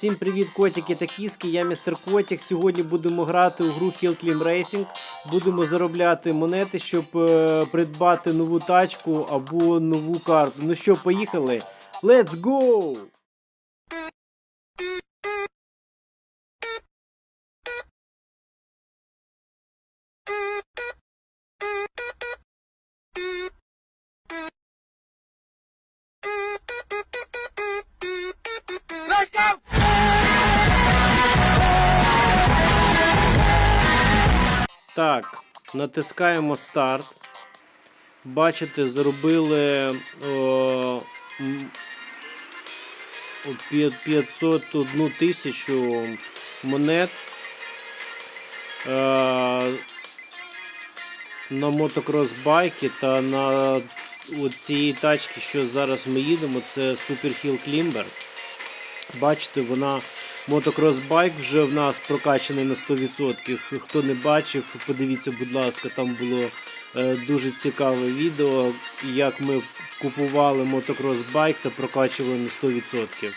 Всім привіт, котики та кіски. Я містер Котик. Сьогодні будемо грати у гру Hill Climb Racing. Будемо заробляти монети, щоб е, придбати нову тачку або нову карту. Ну що, поїхали? Let's go! Так, натискаємо старт. Бачите, заробили о, м, о, п'я- 501 тисячу монет. Е, на мотокрос-байки та на цієї тачки, що зараз ми їдемо, це Super Hill Climber. Бачите, вона мотокрос-байк вже в нас прокачаний на 100%. Хто не бачив, подивіться, будь ласка, там було е, дуже цікаве відео, як ми купували мотокрос-байк та прокачували на 100%.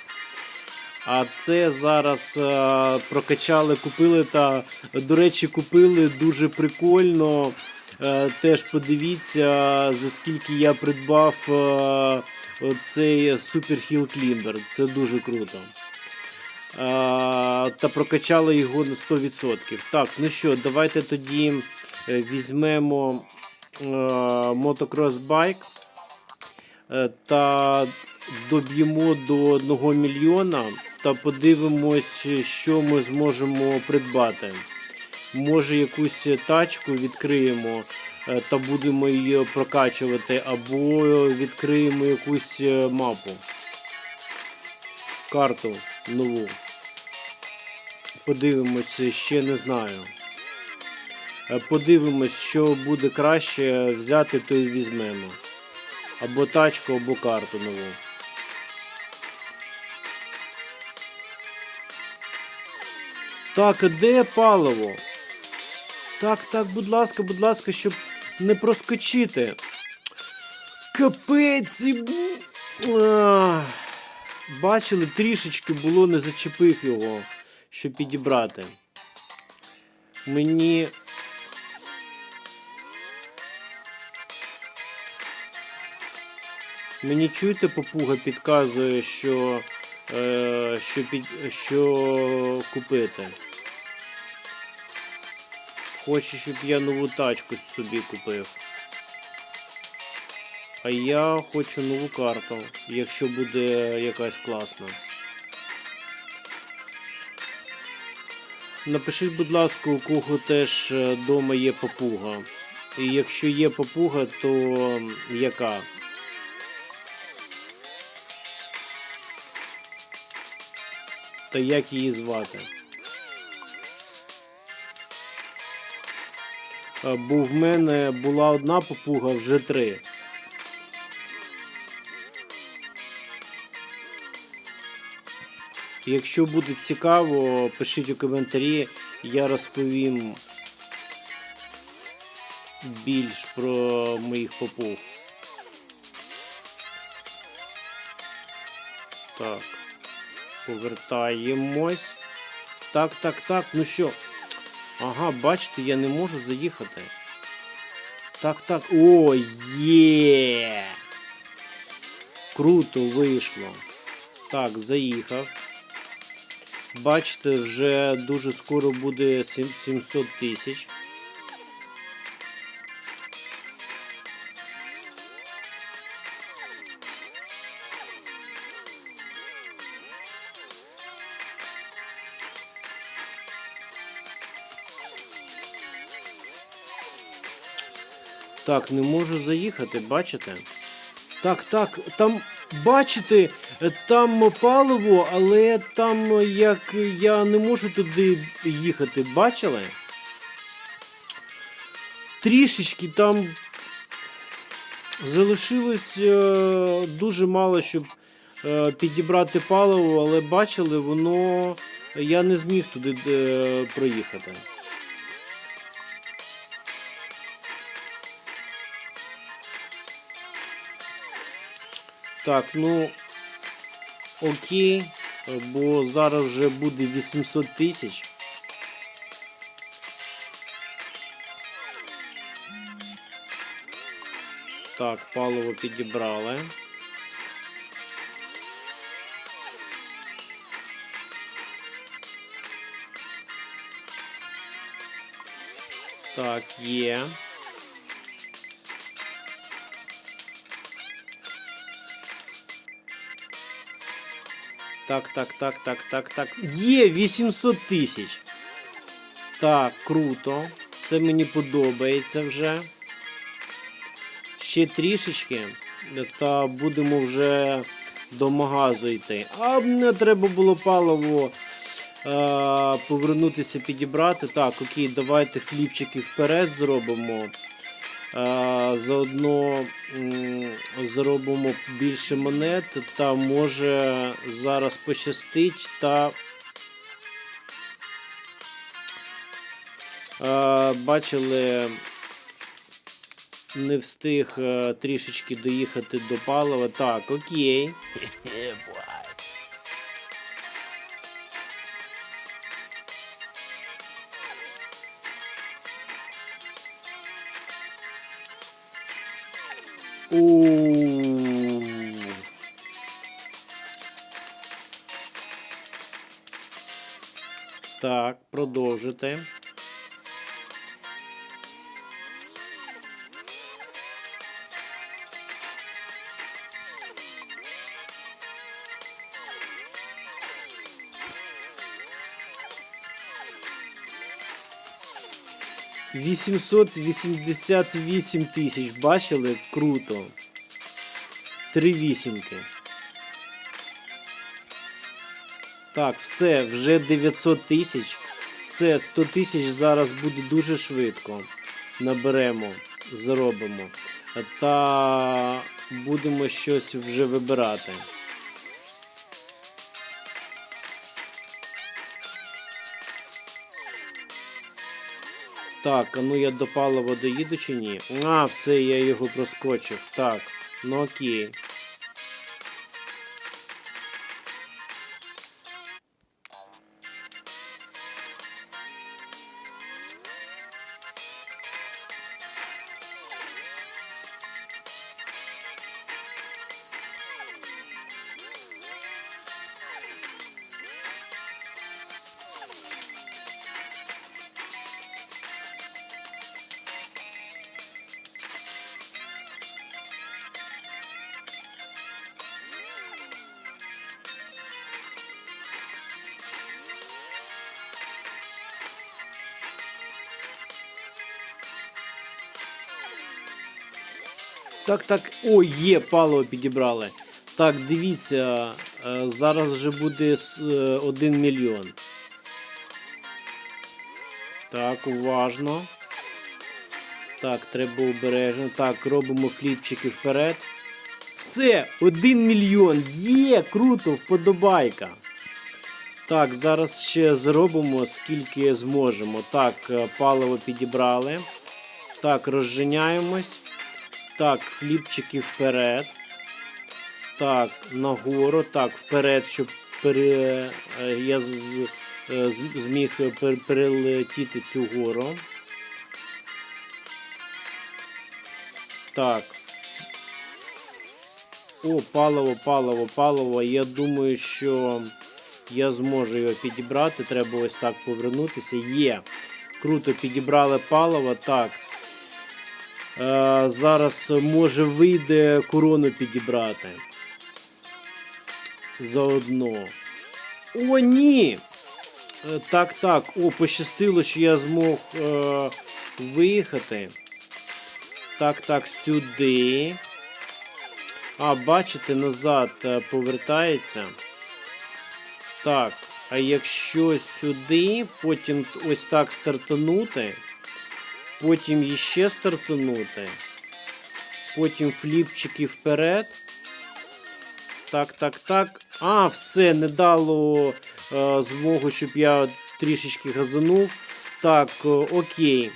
А це зараз е, прокачали, купили та, до речі, купили дуже прикольно. Е, теж подивіться, за скільки я придбав е, цей Super Hill Climber. Це дуже круто. Та прокачали його на 100%. Так, ну що, давайте тоді е, візьмемо е, мотокрос байк е, та доб'ємо до 1 мільйона та подивимось, що ми зможемо придбати. Може якусь тачку відкриємо та будемо її прокачувати, або відкриємо якусь мапу. Карту нову. Подивимось, ще не знаю. Е, Подивимось, що буде краще взяти, то і візьмемо. Або тачку, або карту нову. Так, де паливо? Так, так, будь ласка, будь ласка, щоб не проскочити. Капець. і-. Бачили, трішечки було, не зачепив його, щоб підібрати. Мені. Мені чуєте, попуга підказує, що, е, що, під, що купити. Хоче, щоб я нову тачку собі купив. А я хочу нову карту, якщо буде якась класна. Напишіть, будь ласка, у кого теж вдома є попуга. І якщо є попуга, то яка? Та як її звати? Е, Бо в мене була одна попуга, вже три. Якщо буде цікаво, пишіть у коментарі, я розповім більш про моїх попуг. Так, повертаємось. Так, так, так, ну що? Ага, бачите, я не можу заїхати. Так, так. О, є! Круто вийшло. Так, заїхав. Бачите, вже дуже скоро буде сім- 700 тисяч. Так, не можу заїхати, бачите? Так, так, там, бачите, е, там паливо, але там е, як я не можу туди їхати, бачили? Трішечки там залишилось е, дуже мало, щоб підібрати паливо, але бачили, воно. Я не зміг туди проїхати. Так, ну окей. бо зараз вже буде 800 тисяч. Так, паливо підібрали. Так, є. Так, так, так, так, так, так. Є 800 тисяч. Так, круто. Це мені подобається вже. Ще трішечки. Та будемо вже до магазу йти. А не треба було паливо е, повернутися підібрати. Так, окей, давайте фліпчики вперед зробимо. Заодно зробимо більше монет, та може зараз пощастить та. Бачили, не встиг е, трішечки доїхати до палива. Так, окей. У. Так, продовжити. Вісімсот вісімдесят вісім тисяч. Бачили? Круто. Три вісімки. Так, все, вже 900 тисяч. Все, 100 тисяч зараз буде дуже швидко. Наберемо, заробимо. Та будемо щось вже вибирати. Так, а ну я до палива доїду чи ні? А, все, я його проскочив. Так, ну окей. Так, так. О, є, паливо підібрали. Так, дивіться, е, зараз вже буде 1 мільйон. Так, уважно. Так, треба обережно. Так, робимо фліпчики вперед. Все, 1 мільйон. Є, круто, вподобайка. Так, зараз ще зробимо скільки зможемо. Так, е, паливо підібрали. Так, розженяємось. Так, фліпчики вперед. Так, нагору. Так, вперед, щоб пере... е, я з... е, зміг пер- перелетіти цю гору. Так. О, паливо, паливо, паливо. Я думаю, що я зможу його підібрати. Треба ось так повернутися. Є. Круто, підібрали паливо. Так. Е, зараз може вийде корону підібрати. Заодно. О, ні! Е, Так, так. О, пощастило, що я змог е, виїхати. Так, так, сюди. А, бачите, назад е, повертається. Так, а якщо сюди, потім ось так стартанути. Потім іще стартанути. Потім фліпчики вперед. Так, так, так. А, все, не дало е, змогу, щоб я трішечки газанув. Так, е, окей.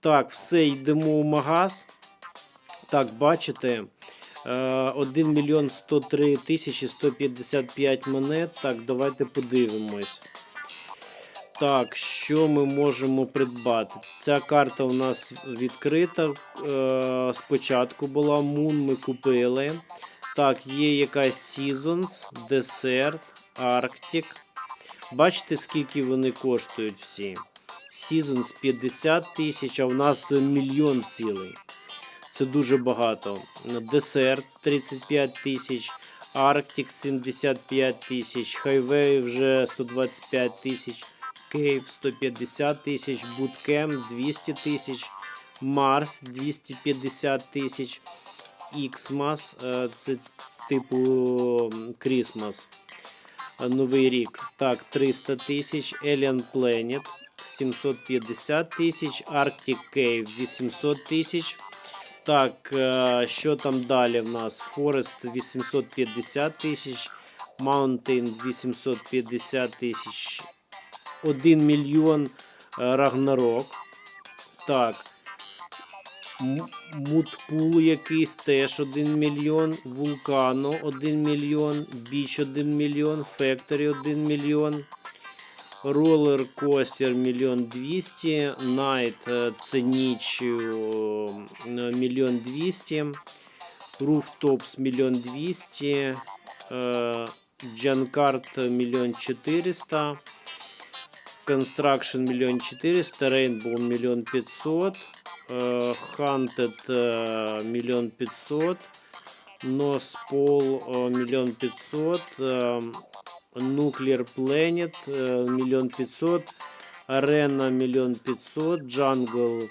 Так, все, йдемо в магаз. Так, бачите. Е, 1 мільйон 103 тисячі 155 монет. Так, давайте подивимось. Так, що ми можемо придбати? Ця карта у нас відкрита. Е, спочатку була Moon, ми купили. Так, є якась Seasons, Desert, Arctic. Бачите, скільки вони коштують всі? Seasons 50 тисяч, а в нас мільйон цілий. Це дуже багато. Десерт 35 тисяч, Arctic 75 тисяч, Highway вже 125 тисяч, Cave 150 тисяч, Bootcamp 200 тисяч, Mars 250 тисяч, Xmas, е, це типу Christmas. е, Новий рік. Так, 300 тисяч, Alien Planet 750 тисяч, Arctic Cave 800 тисяч. Так, е, що там далі в нас? Forest 850 тисяч, Mountain 850 тисяч, 1 мільйон е, Рагнарок. Так. Мутпул якийсь теж 1 мільйон, Вулкано 1 мільйон, Біч 1 мільйон, Factory 1 мільйон. Ролер Костер мільйон двісті, Найт це ніч е, мільйон двісті, Rooftopс мільйон двісті, е, Джанкарт мільйон чотириста, Construction мільйон чотириста, Rainbow мільйон п'ятсот, е, Hunted е, мільйон п'ятсот, Носпол е, мільйон п'ятсот, е, Nuclear Planet мільйон п'ятсот, Арена мільйон п'ятсот, Jungle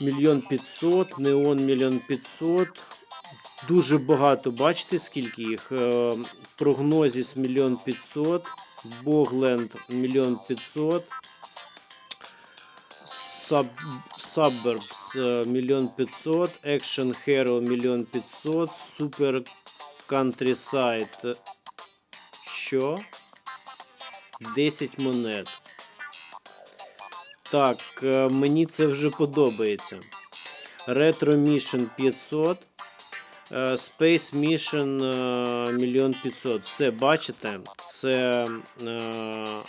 мільйон п'ятсот, Неон мільйон п'ятсот. Дуже багато, бачите, скільки їх? Е, Прогнозіс мільйон п'ятсот, Богленд мільйон п'ятсот, Sub- Suburbs е, мільйон п'ятсот, Action Hero мільйон п'ятсот, Super Countryside е, що? 10 монет. Так, е, мені це вже подобається. Retro Mission 500. е, Space Mission е, мільйон 500. Все, бачите? Це, е,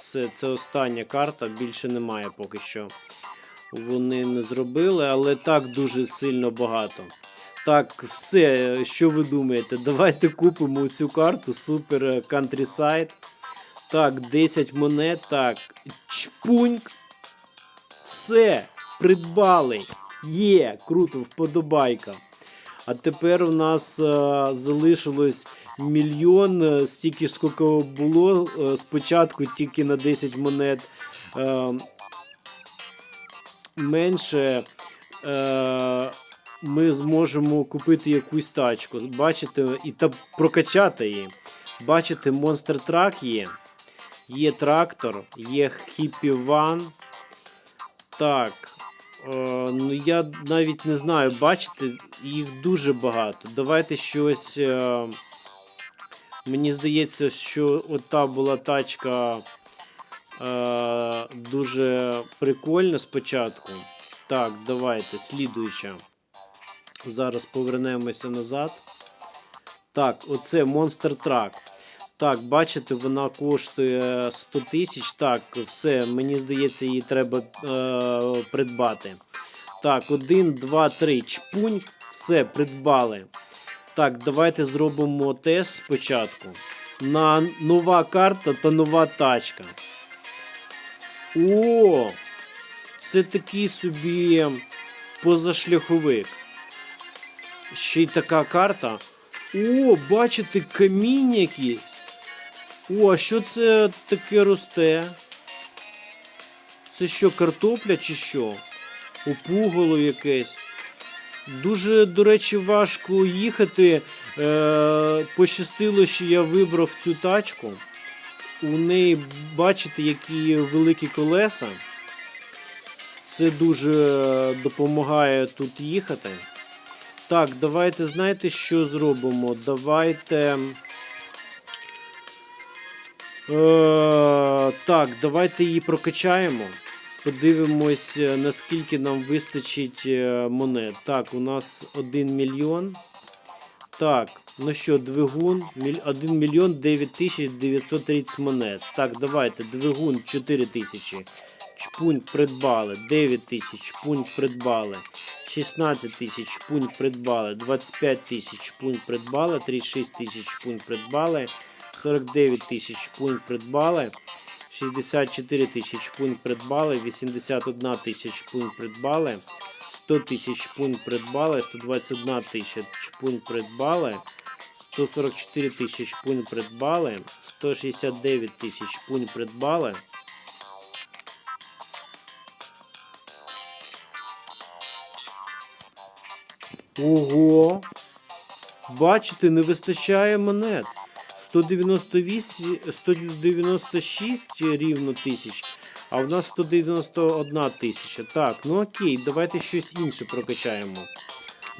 це, це остання карта, більше немає поки що. Вони не зробили, але так дуже сильно багато. Так, все, що ви думаєте? Давайте купимо цю карту Super Countryside. Так, 10 монет. Так, чпуньк. Все, придбали. Є, круто, вподобайка. А тепер у нас е, залишилось мільйон, е, стільки ж скільки було е, спочатку тільки на 10 монет. Е, менше. Ми зможемо купити якусь тачку. Бачите, і та прокачати її. Бачите, Monster Truck є. Є трактор, є Hippie Van. Так. Е, ну я навіть не знаю, бачите, їх дуже багато. Давайте щось. Е, мені здається, що ота була тачка е, дуже прикольна спочатку. Так, давайте, слідуюча. Зараз повернемося назад. Так, оце Monster Truck. Так, бачите, вона коштує 100 тисяч. Так, все, мені здається, її треба е, придбати. Так, 1, 2, 3. Чпунь. Все, придбали. Так, давайте зробимо тест спочатку. На нова карта та нова тачка. О! Це такий собі позашляховик. Ще й така карта. О, бачите, камінь якийсь. О, а що це таке росте? Це що, картопля чи що? Опугало якесь. Дуже, до речі, важко їхати. Е, пощастило, що я вибрав цю тачку. У неї, бачите, які великі колеса. Це дуже допомагає тут їхати. Так, давайте знаєте, що зробимо? Давайте. Е, так, давайте її прокачаємо. Подивимось, е, наскільки нам вистачить е, монет. Так, у нас 1 мільйон. Так, ну що, двигун, 1 мільйон 9 тисяч 930 монет. Так, давайте, двигун 4 тисячі. Чпунь придбали. 9 тисяч, чпунь придбали. 16 тисяч, чпунь придбали. 25 тисяч, чпунь придбали. 36 тисяч, чпунь придбали. 49 тисяч, чпунь придбали. 64 тисяч чпунь придбали, 81 тисяч чпунь придбали, 100 тисяч чпунь придбали, 121 тисяча чпунь придбали, 144 тисячі чпунь придбали, 169 тисяч чпунь придбали. Ого! Бачите, не вистачає монет. 198, 196 рівно тисяч, а в нас 191 тисяча. Так, ну окей, давайте щось інше прокачаємо.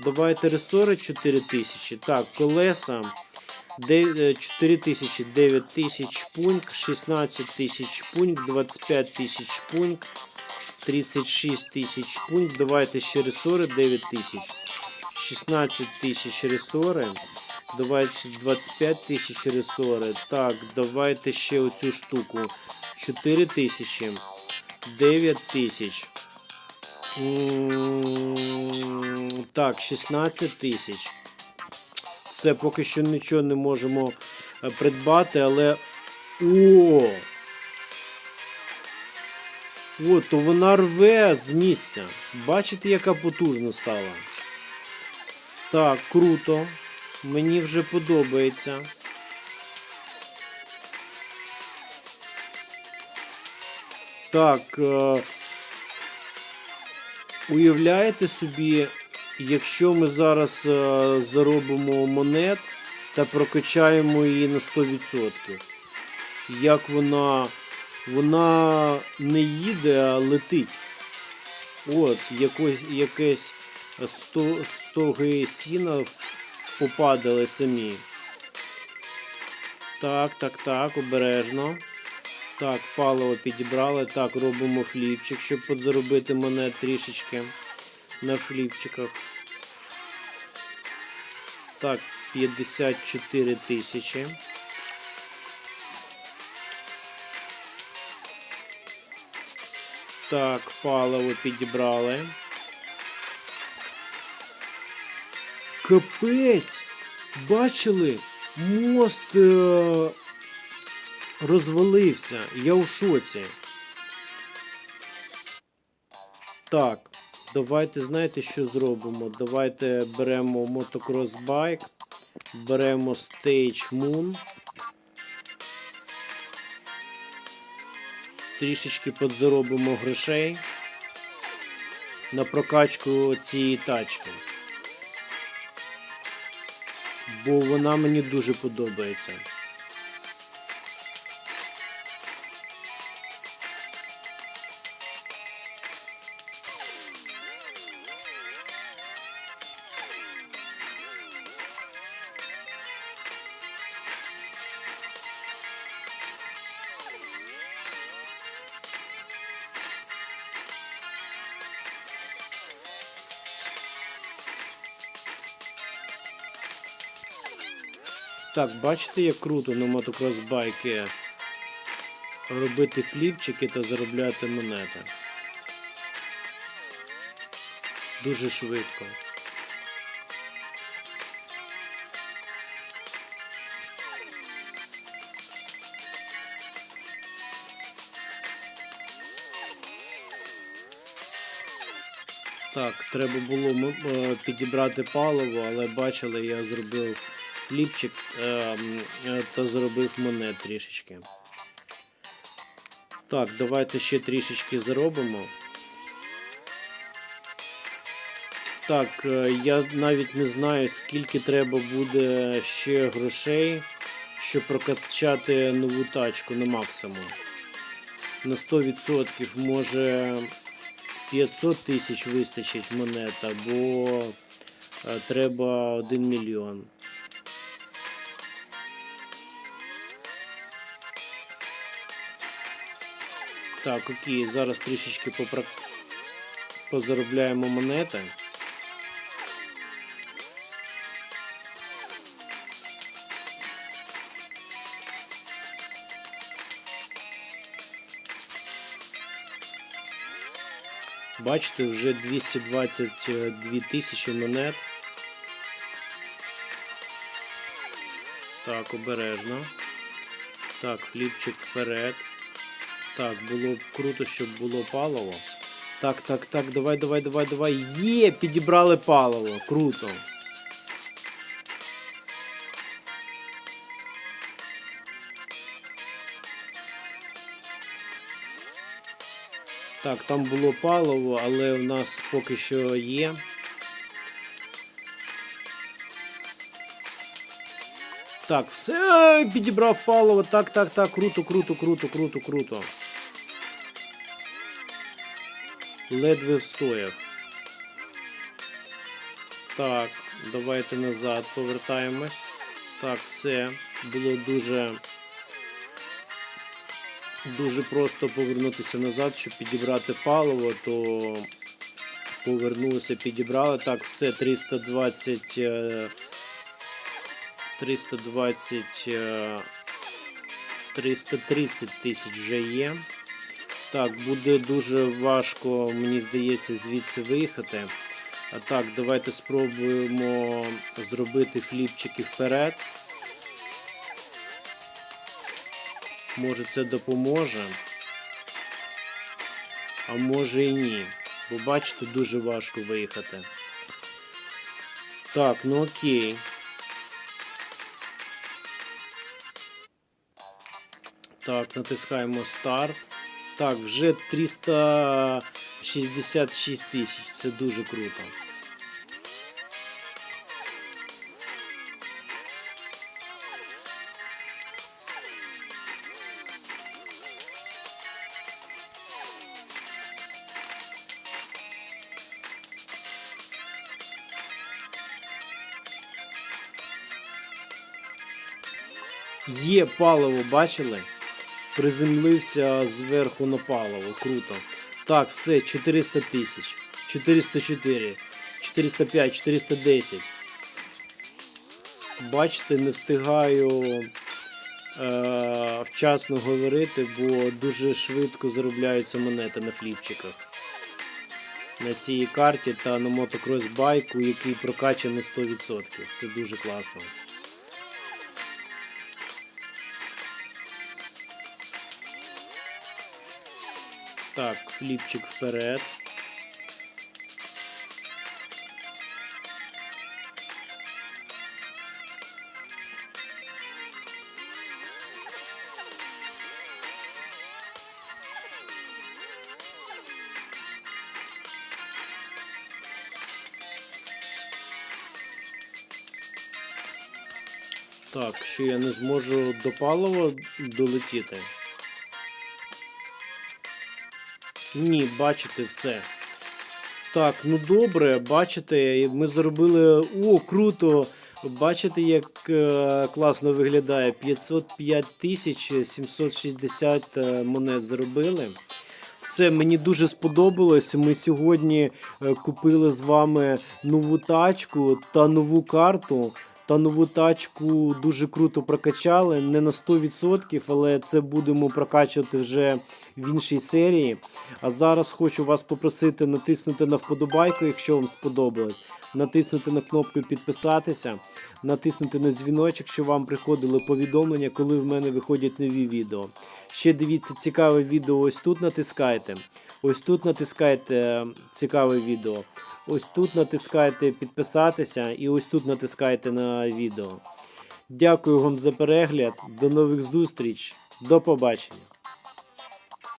Давайте ресори 4 тисячі. Так, колеса 4 тисячі, 9 тисяч пуньк, 16 тисяч пуньк, 25 тисяч пуньк, 36 тисяч пуньк. Давайте ще ресори 9 тисяч. 16 тисяч ресори. Давайте 25 тисяч ресори. Так, давайте ще оцю штуку. 4 тисячі. 9 тисяч. Так, 16 тисяч. Все, поки що нічого не можемо е, придбати, але. О! О, то вона рве з місця. Бачите, яка потужна стала? Так, круто. Мені вже подобається. Так. Е, уявляєте собі, якщо ми зараз е, заробимо монет та прокачаємо її на 100%. Як вона. Вона не їде, а летить. От, якось, якесь 100, 100 сіна попадали самі. Так, так, так, обережно. Так, паливо підібрали. Так, робимо фліпчик, щоб подзаробити монет трішечки на фліпчиках. Так, 54 тисячі. Так, паливо підібрали. Капець! Бачили? Мост е- розвалився. Я у шоці. Так, давайте знаєте, що зробимо? Давайте беремо мотокрос байк, беремо Stage Moon. Трішечки подзаробимо грошей на прокачку цієї тачки. Бо вона мені дуже подобається. Так, бачите, як круто на мотокрос байки робити фліпчики та заробляти монети. Дуже швидко. Так, треба було е, підібрати паливо, але бачили, я зробив фліпчик е, е, та зробив монет трішечки. Так, давайте ще трішечки заробимо. Так, е, я навіть не знаю, скільки треба буде ще грошей, щоб прокачати нову тачку на максимум. На 100% може 500 тисяч вистачить монет, або е, треба 1 мільйон. Так, окей, зараз трішечки попра... позаробляємо монети. Бачите, вже 222 тисячі монет. Так, обережно. Так, фліпчик вперед. Так, було б круто, щоб було паливо. Так, так, так, давай, давай, давай, давай. Є, підібрали паливо. Круто. Так, там було паливо, але в нас поки що є. Так, все, підібрав паливо. Так, так, так, круто, круто, круто, круто, круто. Ледве встояв. Так, давайте назад повертаємось. Так, все. Було дуже. Дуже просто повернутися назад, щоб підібрати паливо, то повернулися, підібрали. Так, все, 320. е, 320. е, 330 тисяч вже є. Так, буде дуже важко, мені здається, звідси виїхати. А так, давайте спробуємо зробити фліпчики вперед. Може це допоможе. А може і ні. Бо бачите, дуже важко виїхати. Так, ну окей. Так, натискаємо старт. Так, вже 366 тисяч. Це дуже круто. Є паливо, бачили? Приземлився зверху на паливо. Круто. Так, все, 400 тисяч. 404, 405, 410. Бачите, не встигаю е, вчасно говорити, бо дуже швидко заробляються монети на фліпчиках. На цій карті та на мотокрос байку, який прокачаний 100%. Це дуже класно. Так, фліпчик вперед. Так, що я не зможу до палива долетіти. Ні, бачите все. Так, ну добре, бачите, ми зробили. О, круто! Бачите, як е, класно виглядає. 505 тисяч 760 е, монет зробили. Все, мені дуже сподобалось. Ми сьогодні е, купили з вами нову тачку та нову карту. Та нову тачку дуже круто прокачали. Не на 100%, але це будемо прокачувати вже в іншій серії. А зараз хочу вас попросити натиснути на вподобайку, якщо вам сподобалось. Натиснути на кнопку підписатися, натиснути на дзвіночок, щоб вам приходили повідомлення, коли в мене виходять нові відео. Ще дивіться цікаве відео. Ось тут натискайте. Ось тут натискайте е, цікаве відео. Ось тут натискайте підписатися і ось тут натискайте на відео. Дякую вам за перегляд. До нових зустріч. До побачення.